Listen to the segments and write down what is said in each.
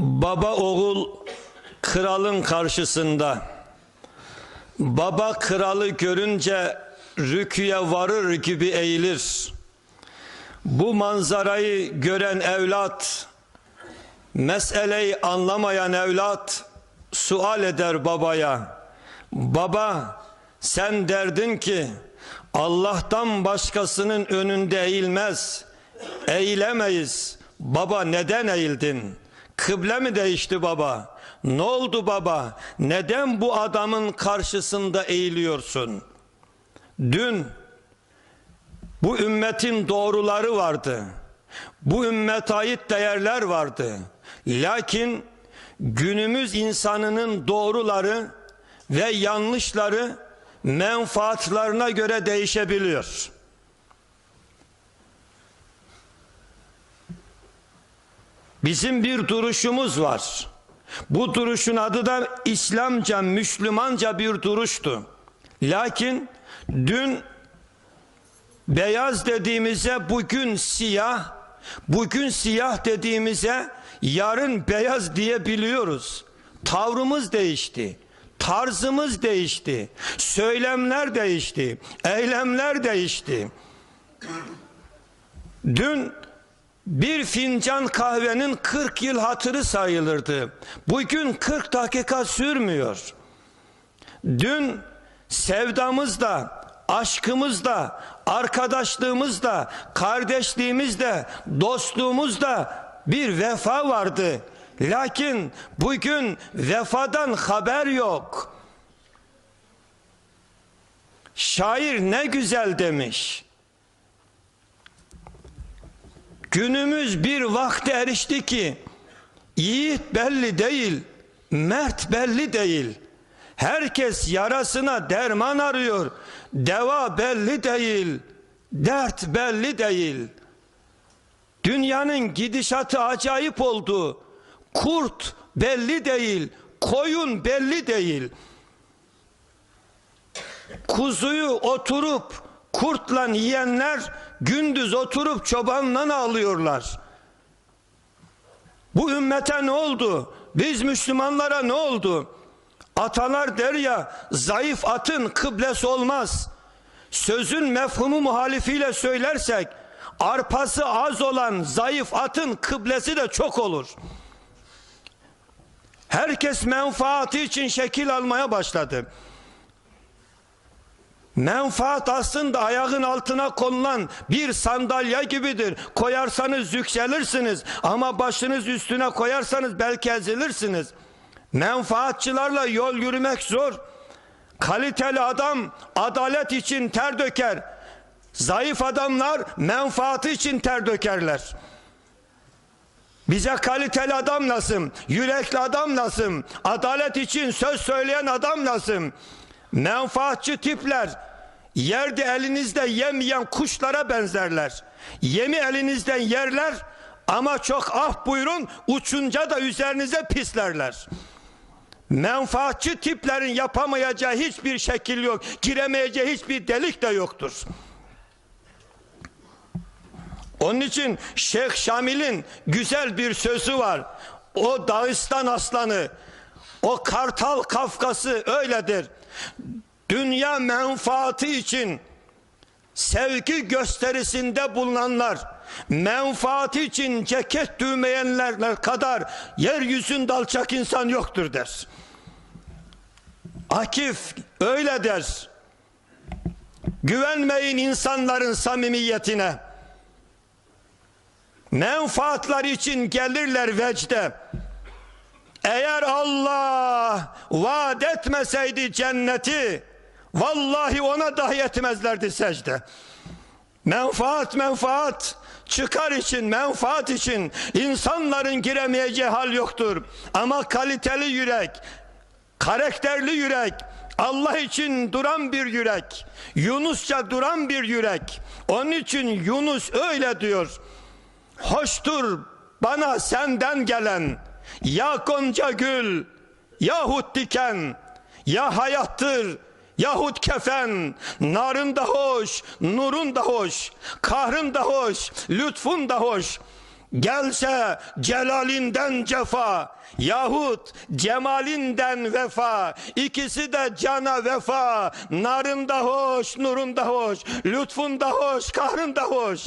Baba oğul kralın karşısında. Baba kralı görünce rüküye varır gibi eğilir. Bu manzarayı gören evlat, meseleyi anlamayan evlat sual eder babaya. Baba sen derdin ki Allah'tan başkasının önünde eğilmez. Eğilemeyiz. Baba neden eğildin? Kıble mi değişti baba? Ne oldu baba? Neden bu adamın karşısında eğiliyorsun? Dün bu ümmetin doğruları vardı. Bu ümmete ait değerler vardı. Lakin günümüz insanının doğruları ve yanlışları menfaatlarına göre değişebiliyor. Bizim bir duruşumuz var. Bu duruşun adı da İslamca, Müslümanca bir duruştu. Lakin dün beyaz dediğimize bugün siyah, bugün siyah dediğimize yarın beyaz diyebiliyoruz. Tavrımız değişti. Tarzımız değişti. Söylemler değişti. Eylemler değişti. Dün bir fincan kahvenin 40 yıl hatırı sayılırdı. Bugün 40 dakika sürmüyor. Dün sevdamızda, aşkımızda, arkadaşlığımızda, kardeşliğimizde, dostluğumuzda bir vefa vardı. Lakin bugün vefadan haber yok. Şair ne güzel demiş. Günümüz bir vakte erişti ki yiğit belli değil, mert belli değil. Herkes yarasına derman arıyor. Deva belli değil, dert belli değil. Dünyanın gidişatı acayip oldu. Kurt belli değil, koyun belli değil. Kuzuyu oturup kurtla yiyenler gündüz oturup çobandan ağlıyorlar. Bu ümmete ne oldu? Biz Müslümanlara ne oldu? Atalar der ya zayıf atın kıblesi olmaz. Sözün mefhumu muhalifiyle söylersek arpası az olan zayıf atın kıblesi de çok olur. Herkes menfaati için şekil almaya başladı. Menfaat aslında ayağın altına konulan bir sandalye gibidir. Koyarsanız yükselirsiniz ama başınız üstüne koyarsanız belki ezilirsiniz. Menfaatçılarla yol yürümek zor. Kaliteli adam adalet için ter döker. Zayıf adamlar menfaatı için ter dökerler. Bize kaliteli adam lazım, yürekli adam lazım, adalet için söz söyleyen adam lazım. Menfaatçı tipler yerde elinizde yemeyen kuşlara benzerler. Yemi elinizden yerler ama çok ah buyurun uçunca da üzerinize pislerler. Menfaatçı tiplerin yapamayacağı hiçbir şekil yok. Giremeyeceği hiçbir delik de yoktur. Onun için Şeyh Şamil'in güzel bir sözü var. O Dağıstan aslanı, o Kartal Kafkası öyledir. Dünya menfaati için sevgi gösterisinde bulunanlar, menfaati için ceket düğmeyenler kadar yeryüzünde alçak insan yoktur der. Akif öyle der. Güvenmeyin insanların samimiyetine. Menfaatlar için gelirler vecde. Eğer Allah vaat etmeseydi cenneti vallahi ona dahi etmezlerdi secde. Menfaat menfaat çıkar için menfaat için insanların giremeyeceği hal yoktur. Ama kaliteli yürek, karakterli yürek, Allah için duran bir yürek, Yunusça duran bir yürek. Onun için Yunus öyle diyor. Hoştur bana senden gelen ya gonca gül yahut diken ya hayattır yahut kefen narın da hoş nurun da hoş kahrın da hoş lütfun da hoş. Gelse celalinden cefa yahut cemalinden vefa ikisi de cana vefa narında hoş nurunda hoş lütfunda hoş kahrında hoş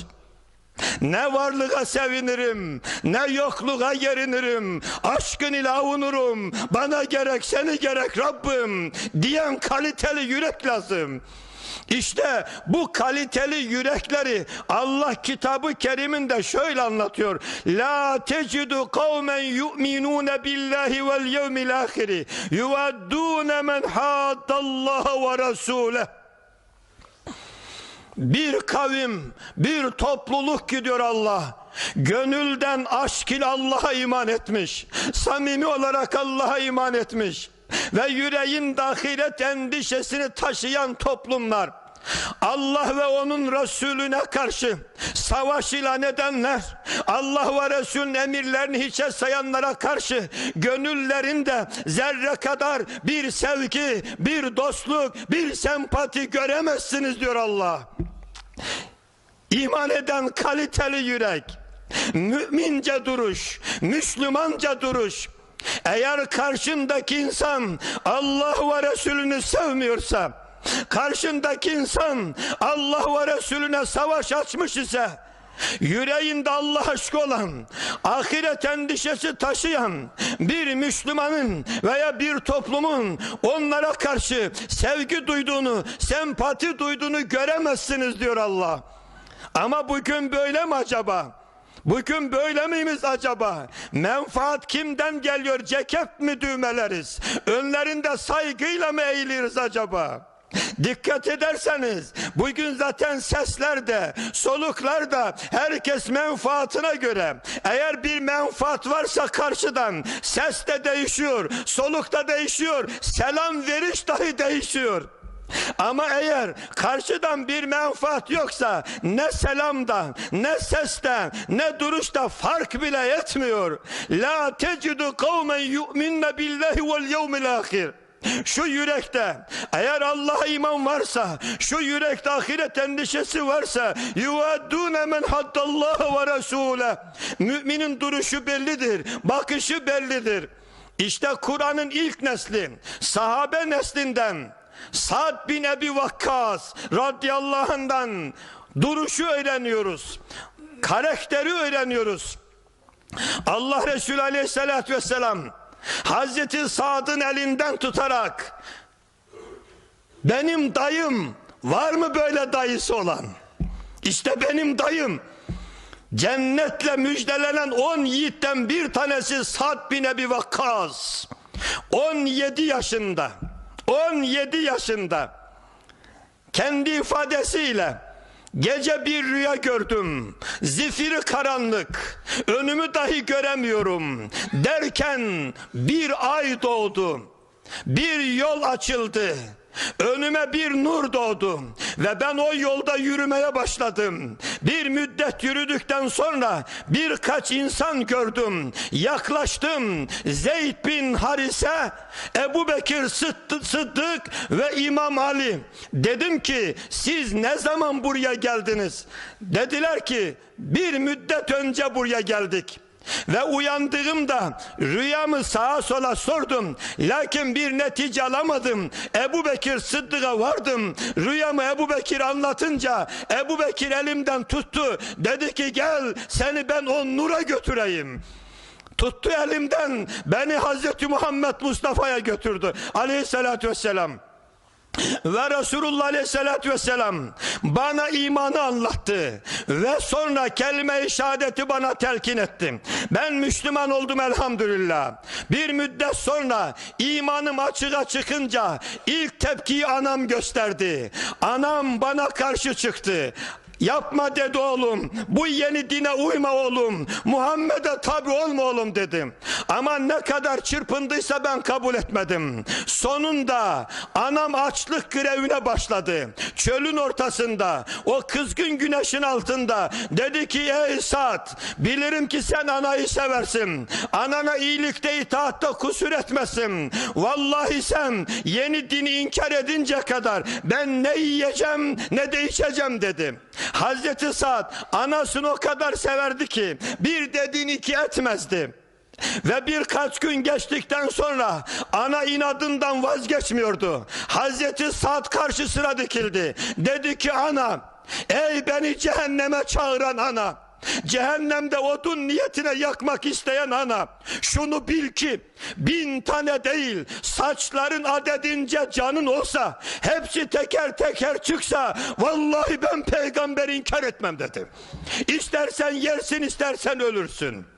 ne varlığa sevinirim, ne yokluğa yerinirim. Aşkın ile avunurum, bana gerek seni gerek Rabbim diyen kaliteli yürek lazım. İşte bu kaliteli yürekleri Allah kitabı keriminde şöyle anlatıyor. La tecidu kavmen yu'minune billahi vel yevmil ahiri yuvaddune men haddallaha ve rasuleh bir kavim, bir topluluk gidiyor Allah. Gönülden aşk ile Allah'a iman etmiş. Samimi olarak Allah'a iman etmiş. Ve yüreğin ahiret endişesini taşıyan toplumlar. Allah ve onun Resulüne karşı savaş ilan edenler, Allah ve Resulün emirlerini hiçe sayanlara karşı gönüllerinde zerre kadar bir sevgi, bir dostluk, bir sempati göremezsiniz diyor Allah. İman eden kaliteli yürek, mümince duruş, Müslümanca duruş. Eğer karşındaki insan Allah ve Resulünü sevmiyorsa, karşındaki insan Allah ve Resulüne savaş açmış ise, yüreğinde Allah aşkı olan, ahiret endişesi taşıyan bir Müslümanın veya bir toplumun onlara karşı sevgi duyduğunu, sempati duyduğunu göremezsiniz diyor Allah. Ama bugün böyle mi acaba? Bugün böyle miyiz acaba? Menfaat kimden geliyor? Ceket mi düğmeleriz? Önlerinde saygıyla mı eğiliriz acaba? Dikkat ederseniz bugün zaten seslerde, soluklarda herkes menfaatına göre eğer bir menfaat varsa karşıdan ses de değişiyor, soluk da değişiyor, selam veriş dahi değişiyor. Ama eğer karşıdan bir menfaat yoksa ne selamda, ne seste, ne duruşta fark bile etmiyor. La tecidu kavmen yu'minne billahi vel yevmil ahir. Şu yürekte eğer Allah'a iman varsa, şu yürekte ahiret endişesi varsa yuvaddune men haddallaha ve rasule. Müminin duruşu bellidir, bakışı bellidir. İşte Kur'an'ın ilk nesli, sahabe neslinden Sa'd bin Ebi Vakkas radıyallahu anh'dan duruşu öğreniyoruz. Karakteri öğreniyoruz. Allah Resulü aleyhissalatü vesselam Hazreti Sa'd'ın elinden tutarak benim dayım var mı böyle dayısı olan? İşte benim dayım cennetle müjdelenen on yiğitten bir tanesi Sa'd bin Ebi Vakkas 17 yaşında 17 yaşında kendi ifadesiyle gece bir rüya gördüm. Zifiri karanlık. Önümü dahi göremiyorum. Derken bir ay doğdu. Bir yol açıldı Önüme bir nur doğdu ve ben o yolda yürümeye başladım. Bir müddet yürüdükten sonra birkaç insan gördüm. Yaklaştım. Zeyd bin Harise, Ebu Bekir Sıddık ve İmam Ali. Dedim ki siz ne zaman buraya geldiniz? Dediler ki bir müddet önce buraya geldik. Ve uyandığımda rüyamı sağa sola sordum. Lakin bir netice alamadım. Ebu Bekir Sıddık'a vardım. Rüyamı Ebu Bekir anlatınca Ebu Bekir elimden tuttu. Dedi ki gel seni ben o nura götüreyim. Tuttu elimden beni Hazreti Muhammed Mustafa'ya götürdü. Aleyhissalatü vesselam. Ve Resulullah Aleyhisselatü Vesselam bana imanı anlattı ve sonra kelime-i şehadeti bana telkin etti. Ben Müslüman oldum elhamdülillah. Bir müddet sonra imanım açığa çıkınca ilk tepkiyi anam gösterdi. Anam bana karşı çıktı. Yapma dedi oğlum. Bu yeni dine uyma oğlum. Muhammed'e tabi olma oğlum dedim. Ama ne kadar çırpındıysa ben kabul etmedim. Sonunda anam açlık grevine başladı. Çölün ortasında o kızgın güneşin altında dedi ki ey Sa'd bilirim ki sen anayı seversin. Anana iyilikte itaatta kusur etmesin. Vallahi sen yeni dini inkar edince kadar ben ne yiyeceğim ne de içeceğim dedim. Hazreti Sa'd anasını o kadar severdi ki bir dediğini iki etmezdi. Ve birkaç gün geçtikten sonra ana inadından vazgeçmiyordu. Hazreti Sa'd karşısına dikildi. Dedi ki ana ey beni cehenneme çağıran ana cehennemde odun niyetine yakmak isteyen ana şunu bil ki bin tane değil saçların adedince canın olsa hepsi teker teker çıksa vallahi ben peygamberi inkar etmem dedi. İstersen yersin istersen ölürsün.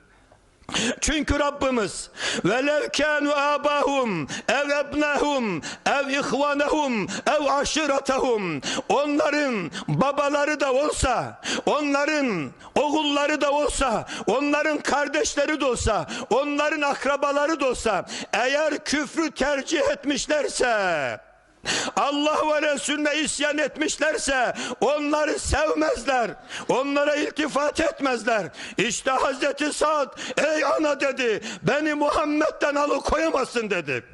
Çünkü Rabbimiz velev kanu abahum ev ebnahum ev ihvanehum ev aşiretehum. Onların babaları da olsa onların oğulları da olsa onların kardeşleri de olsa onların akrabaları da olsa eğer küfrü tercih etmişlerse Allah ve Resulüne isyan etmişlerse onları sevmezler. Onlara iltifat etmezler. İşte Hazreti Sa'd ey ana dedi beni Muhammed'den alıkoyamazsın dedi.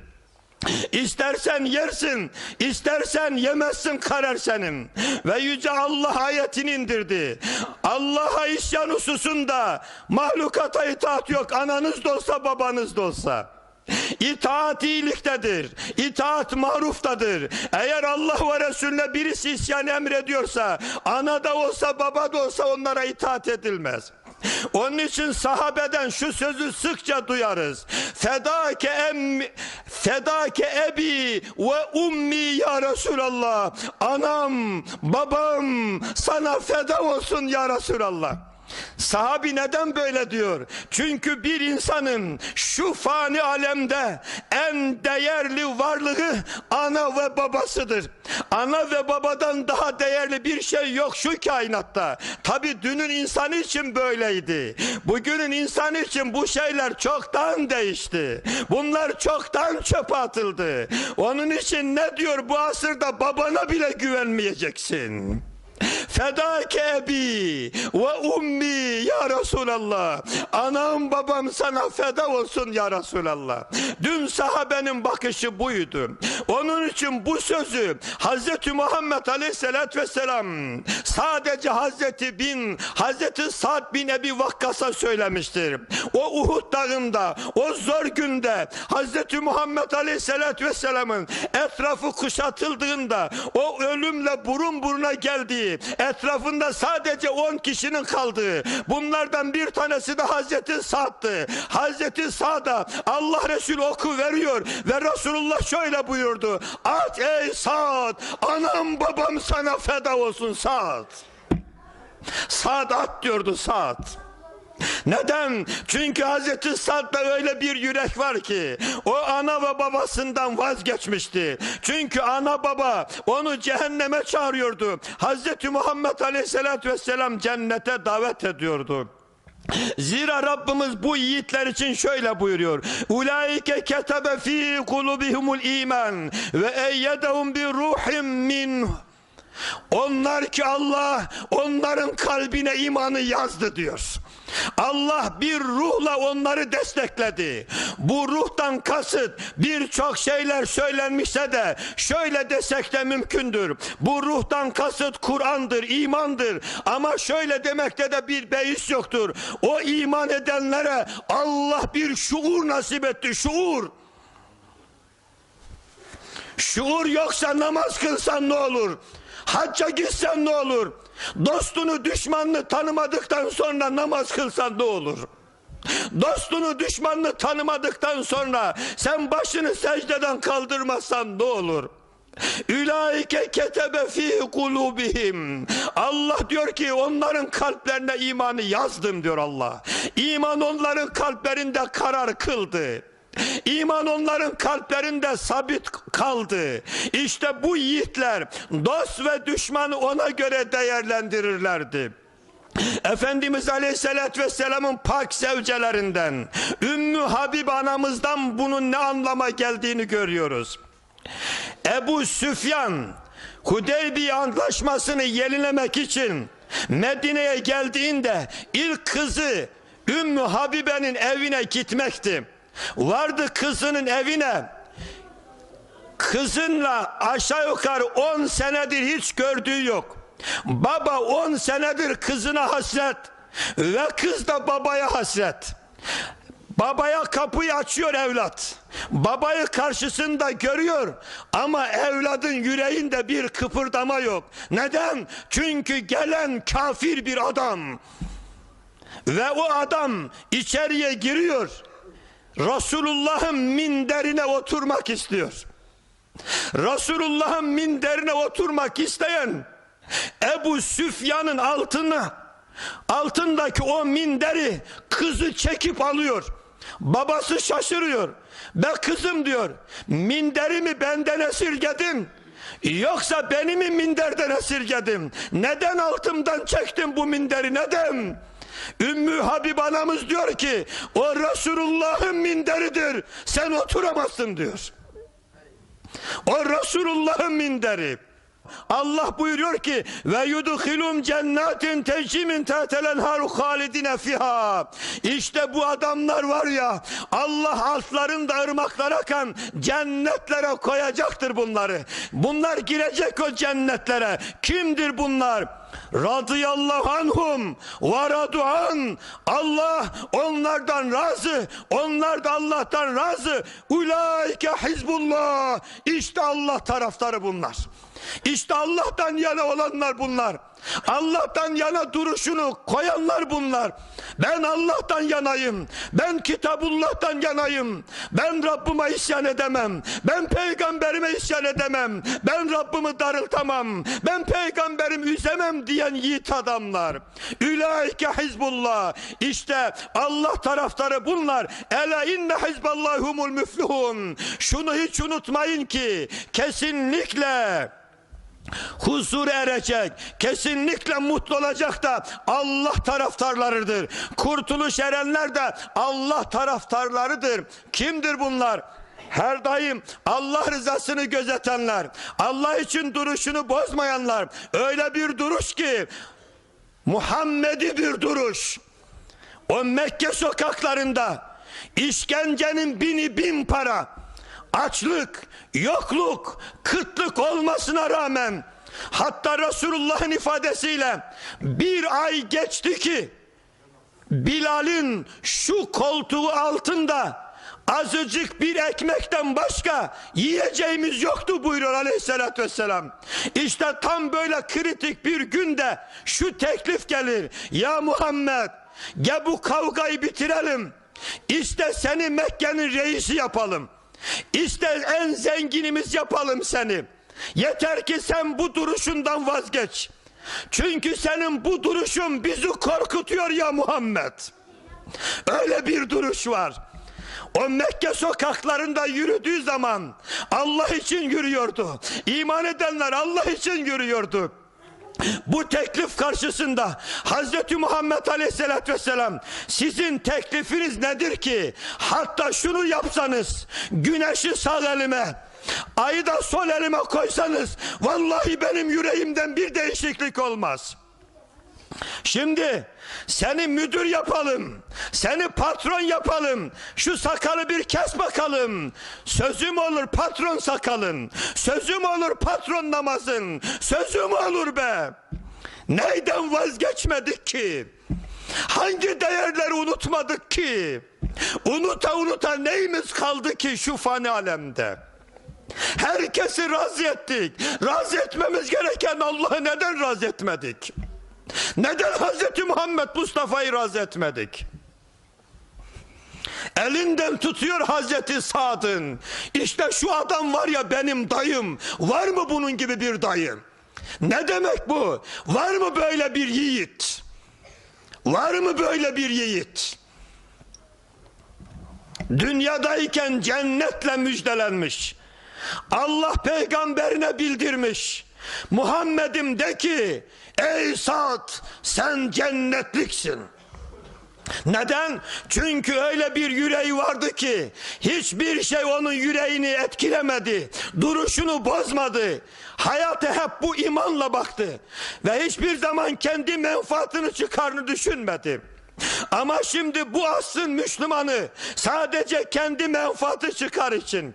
İstersen yersin, istersen yemezsin karar senin. Ve Yüce Allah ayetini indirdi. Allah'a isyan hususunda mahlukata itaat yok. Ananız da olsa babanız da olsa. İtaat iyiliktedir. İtaat maruftadır. Eğer Allah ve Resulüne birisi isyan emrediyorsa, ana da olsa baba da olsa onlara itaat edilmez. Onun için sahabeden şu sözü sıkça duyarız. Fedake em fedake ebi ve ummi ya Resulallah. Anam, babam sana feda olsun ya Resulallah. Sahabi neden böyle diyor? Çünkü bir insanın şu fani alemde en değerli varlığı ana ve babasıdır. Ana ve babadan daha değerli bir şey yok şu kainatta. Tabi dünün insanı için böyleydi. Bugünün insanı için bu şeyler çoktan değişti. Bunlar çoktan çöpe atıldı. Onun için ne diyor bu asırda babana bile güvenmeyeceksin. Fedake ebi ve ummi ya Resulallah. Anam babam sana feda olsun ya Resulallah. Dün sahabenin bakışı buydu. Onun için bu sözü Hazreti Muhammed Aleyhisselatü Vesselam sadece Hazreti bin Hazreti Sa'd bin Ebi Vakkas'a söylemiştir. O Uhud dağında o zor günde Hazreti Muhammed Aleyhisselatü Vesselam'ın etrafı kuşatıldığında o ölümle burun buruna geldiği etrafında sadece 10 kişinin kaldığı bunlardan bir tanesi de Hazreti Sa'd'tı. Hazreti Sa'd'a Allah Resulü oku veriyor ve Resulullah şöyle buyurdu. At ey Sa'd anam babam sana feda olsun Sa'd. Sa'd at diyordu Sa'd. Neden? Çünkü Hazreti Sad'da öyle bir yürek var ki o ana ve babasından vazgeçmişti. Çünkü ana baba onu cehenneme çağırıyordu. Hazreti Muhammed Aleyhisselatü Vesselam cennete davet ediyordu. Zira Rabbimiz bu yiğitler için şöyle buyuruyor. Ulaike ketebe fi kulubihumul iman ve eyyedehum bi ruhim min onlar ki Allah onların kalbine imanı yazdı diyor. Allah bir ruhla onları destekledi. Bu ruhtan kasıt birçok şeyler söylenmişse de şöyle desek de mümkündür. Bu ruhtan kasıt Kur'an'dır, imandır. Ama şöyle demekte de bir beis yoktur. O iman edenlere Allah bir şuur nasip etti, şuur. Şuur yoksa namaz kılsan ne olur? Hacca gitsen ne olur? Dostunu düşmanını tanımadıktan sonra namaz kılsan ne olur? Dostunu düşmanını tanımadıktan sonra sen başını secdeden kaldırmazsan ne olur? Ülaike ketebe fi kulubihim. Allah diyor ki onların kalplerine imanı yazdım diyor Allah. İman onların kalplerinde karar kıldı. İman onların kalplerinde sabit kaldı. İşte bu yiğitler dost ve düşmanı ona göre değerlendirirlerdi. Efendimiz Aleyhisselatü Vesselam'ın pak sevcelerinden Ümmü Habib anamızdan bunun ne anlama geldiğini görüyoruz. Ebu Süfyan Hudeybiye antlaşmasını yenilemek için Medine'ye geldiğinde ilk kızı Ümmü Habibe'nin evine gitmekti. Vardı kızının evine. Kızınla aşağı yukarı 10 senedir hiç gördüğü yok. Baba 10 senedir kızına hasret ve kız da babaya hasret. Babaya kapıyı açıyor evlat. Babayı karşısında görüyor ama evladın yüreğinde bir kıpırdama yok. Neden? Çünkü gelen kafir bir adam. Ve o adam içeriye giriyor. Resulullah'ın minderine oturmak istiyor. Resulullah'ın minderine oturmak isteyen Ebu Süfyan'ın altına altındaki o minderi kızı çekip alıyor. Babası şaşırıyor. Be kızım diyor minderimi benden esirgedin. Yoksa beni mi minderden esirgedin? Neden altımdan çektin bu minderi neden? Ümmü Habib anamız diyor ki o Resulullah'ın minderidir. Sen oturamazsın diyor. O Resulullah'ın minderi. Allah buyuruyor ki ve yudhilum cennetin tecmin tehtelen haru halidine fiha. İşte bu adamlar var ya Allah altlarında ırmaklar akan cennetlere koyacaktır bunları. Bunlar girecek o cennetlere. Kimdir bunlar? Radıyallahu anhum ve raduan Allah onlardan razı onlar da Allah'tan razı. Ulaike hizbullah. İşte Allah taraftarı bunlar. İşte Allah'tan yana olanlar bunlar. Allah'tan yana duruşunu koyanlar bunlar ben Allah'tan yanayım ben Kitabullah'tan yanayım ben Rabbime isyan edemem ben peygamberime isyan edemem ben Rabbimi darıltamam ben peygamberimi üzemem diyen yiğit adamlar. Ülaike hizbullah. İşte Allah taraftarı bunlar. Ele inne hizballahumul müflihun. Şunu hiç unutmayın ki kesinlikle huzur erecek, kesinlikle mutlu olacak da Allah taraftarlarıdır. Kurtuluş erenler de Allah taraftarlarıdır. Kimdir bunlar? her daim Allah rızasını gözetenler, Allah için duruşunu bozmayanlar, öyle bir duruş ki Muhammedi bir duruş. O Mekke sokaklarında işkencenin bini bin para, açlık, yokluk, kıtlık olmasına rağmen hatta Resulullah'ın ifadesiyle bir ay geçti ki Bilal'in şu koltuğu altında azıcık bir ekmekten başka yiyeceğimiz yoktu buyuruyor aleyhissalatü vesselam. İşte tam böyle kritik bir günde şu teklif gelir. Ya Muhammed gel bu kavgayı bitirelim. İşte seni Mekke'nin reisi yapalım. İşte en zenginimiz yapalım seni. Yeter ki sen bu duruşundan vazgeç. Çünkü senin bu duruşun bizi korkutuyor ya Muhammed. Öyle bir duruş var. O Mekke sokaklarında yürüdüğü zaman Allah için yürüyordu. İman edenler Allah için yürüyordu. Bu teklif karşısında Hazreti Muhammed Aleyhisselatü Vesselam sizin teklifiniz nedir ki? Hatta şunu yapsanız güneşi sağ elime ayı da sol elime koysanız vallahi benim yüreğimden bir değişiklik olmaz.'' Şimdi seni müdür yapalım. Seni patron yapalım. Şu sakalı bir kes bakalım. Sözüm olur patron sakalın. Sözüm olur patron namazın. Sözüm olur be. Neyden vazgeçmedik ki? Hangi değerleri unutmadık ki? Unuta unuta neyimiz kaldı ki şu fani alemde? Herkesi razı ettik. Razı etmemiz gereken Allah'ı neden razı etmedik? Neden Hazreti Muhammed Mustafa'yı razı etmedik? Elinden tutuyor Hazreti Sad'ın. İşte şu adam var ya benim dayım. Var mı bunun gibi bir dayı? Ne demek bu? Var mı böyle bir yiğit? Var mı böyle bir yiğit? Dünyadayken cennetle müjdelenmiş. Allah peygamberine bildirmiş. Muhammed'im de ki ey Sad sen cennetliksin. Neden? Çünkü öyle bir yüreği vardı ki hiçbir şey onun yüreğini etkilemedi. Duruşunu bozmadı. Hayata hep bu imanla baktı. Ve hiçbir zaman kendi menfaatını çıkarını düşünmedi. Ama şimdi bu asrın Müslümanı sadece kendi menfaati çıkar için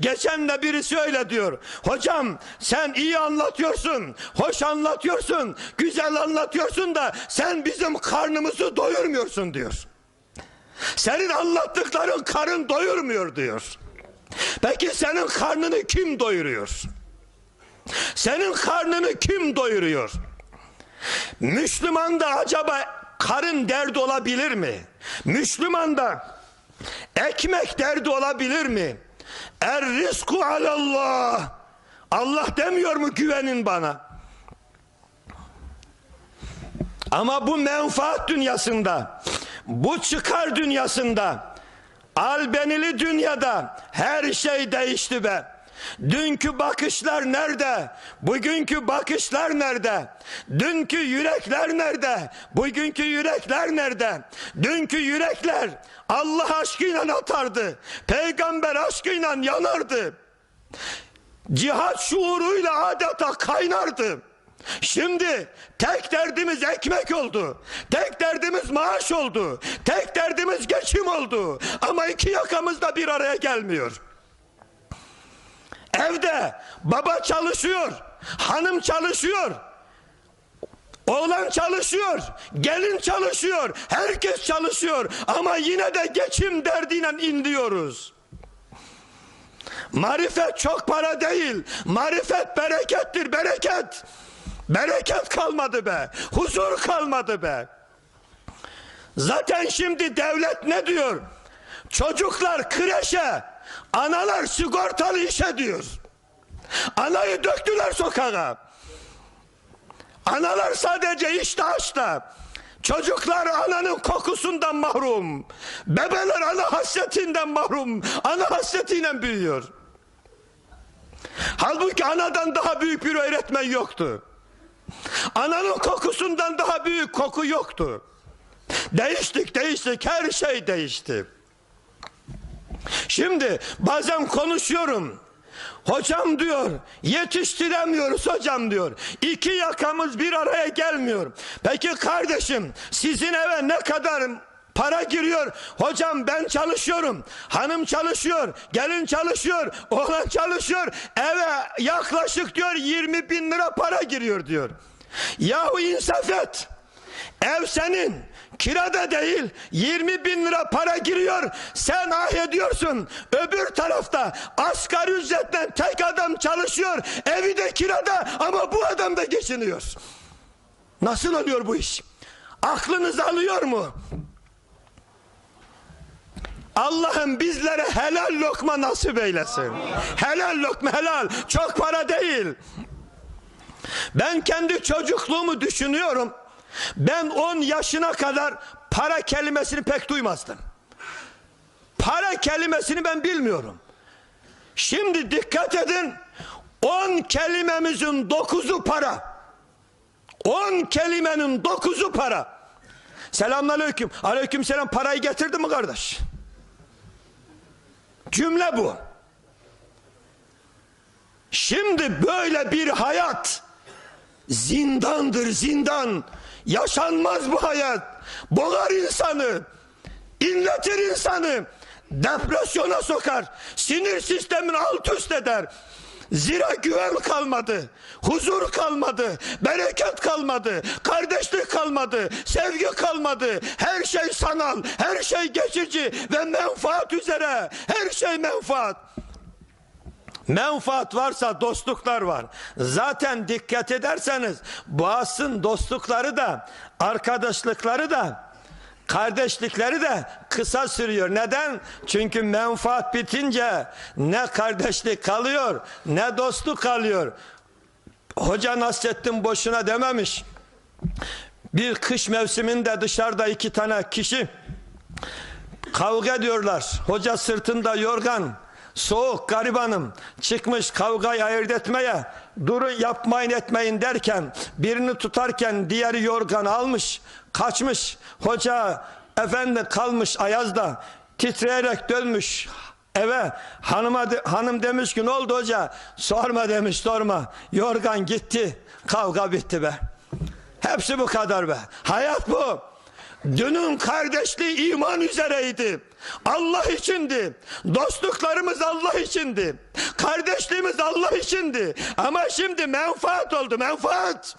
Geçen de birisi öyle diyor. Hocam sen iyi anlatıyorsun, hoş anlatıyorsun, güzel anlatıyorsun da sen bizim karnımızı doyurmuyorsun diyor. Senin anlattıkların karın doyurmuyor diyor. Peki senin karnını kim doyuruyor? Senin karnını kim doyuruyor? Müslüman da acaba karın derdi olabilir mi? Müslüman da ekmek derdi olabilir mi? Er rizku alallah. Allah demiyor mu güvenin bana? Ama bu menfaat dünyasında, bu çıkar dünyasında, albenili dünyada her şey değişti be. Dünkü bakışlar nerede? Bugünkü bakışlar nerede? Dünkü yürekler nerede? Bugünkü yürekler nerede? Dünkü yürekler Allah aşkıyla atardı. Peygamber aşkıyla yanardı. Cihat şuuruyla adeta kaynardı. Şimdi tek derdimiz ekmek oldu. Tek derdimiz maaş oldu. Tek derdimiz geçim oldu. Ama iki yakamız da bir araya gelmiyor. Evde baba çalışıyor, hanım çalışıyor. Oğlan çalışıyor, gelin çalışıyor, herkes çalışıyor ama yine de geçim derdiyle inliyoruz. Marifet çok para değil, marifet berekettir, bereket. Bereket kalmadı be, huzur kalmadı be. Zaten şimdi devlet ne diyor? Çocuklar kreşe, analar sigortalı işe diyor. Anayı döktüler sokağa. Analar sadece işte açta. Çocuklar ananın kokusundan mahrum. Bebeler ana hasretinden mahrum. Ana hasretiyle büyüyor. Halbuki anadan daha büyük bir öğretmen yoktu. Ananın kokusundan daha büyük koku yoktu. Değiştik değiştik her şey değişti. Şimdi bazen konuşuyorum. Hocam diyor yetiştiremiyoruz hocam diyor. İki yakamız bir araya gelmiyor. Peki kardeşim sizin eve ne kadar para giriyor? Hocam ben çalışıyorum. Hanım çalışıyor. Gelin çalışıyor. Oğlan çalışıyor. Eve yaklaşık diyor 20 bin lira para giriyor diyor. Yahu insaf et. Ev senin. Kirada değil 20 bin lira para giriyor. Sen ah ediyorsun. Öbür tarafta asgari ücretle tek adam çalışıyor. Evi de kirada ama bu adam da geçiniyor. Nasıl oluyor bu iş? Aklınız alıyor mu? Allah'ım bizlere helal lokma nasip eylesin. Helal lokma helal. Çok para değil. Ben kendi çocukluğumu düşünüyorum. Ben 10 yaşına kadar para kelimesini pek duymazdım. Para kelimesini ben bilmiyorum. Şimdi dikkat edin. 10 kelimemizin 9'u para. 10 kelimenin 9'u para. Selamünaleyküm. Aleyküm selam. Parayı getirdi mi kardeş? Cümle bu. Şimdi böyle bir hayat zindandır zindan. Yaşanmaz bu hayat. Boğar insanı. inletir insanı. Depresyona sokar. Sinir sistemini alt üst eder. Zira güven kalmadı, huzur kalmadı, bereket kalmadı, kardeşlik kalmadı, sevgi kalmadı. Her şey sanal, her şey geçici ve menfaat üzere. Her şey menfaat. Menfaat varsa dostluklar var. Zaten dikkat ederseniz Boğaz'ın dostlukları da arkadaşlıkları da kardeşlikleri de kısa sürüyor. Neden? Çünkü menfaat bitince ne kardeşlik kalıyor ne dostluk kalıyor. Hoca Nasrettin boşuna dememiş. Bir kış mevsiminde dışarıda iki tane kişi kavga ediyorlar. Hoca sırtında yorgan soğuk garibanım çıkmış kavgayı ayırt etmeye durun yapmayın etmeyin derken birini tutarken diğeri yorgan almış kaçmış. Hoca efendi kalmış ayazda titreyerek dönmüş eve. Hanıma de, hanım demiş ki ne oldu hoca? Sorma demiş sorma. Yorgan gitti kavga bitti be. Hepsi bu kadar be. Hayat bu Dünün kardeşliği iman üzereydi. Allah içindi. Dostluklarımız Allah içindi. Kardeşliğimiz Allah içindi. Ama şimdi menfaat oldu menfaat.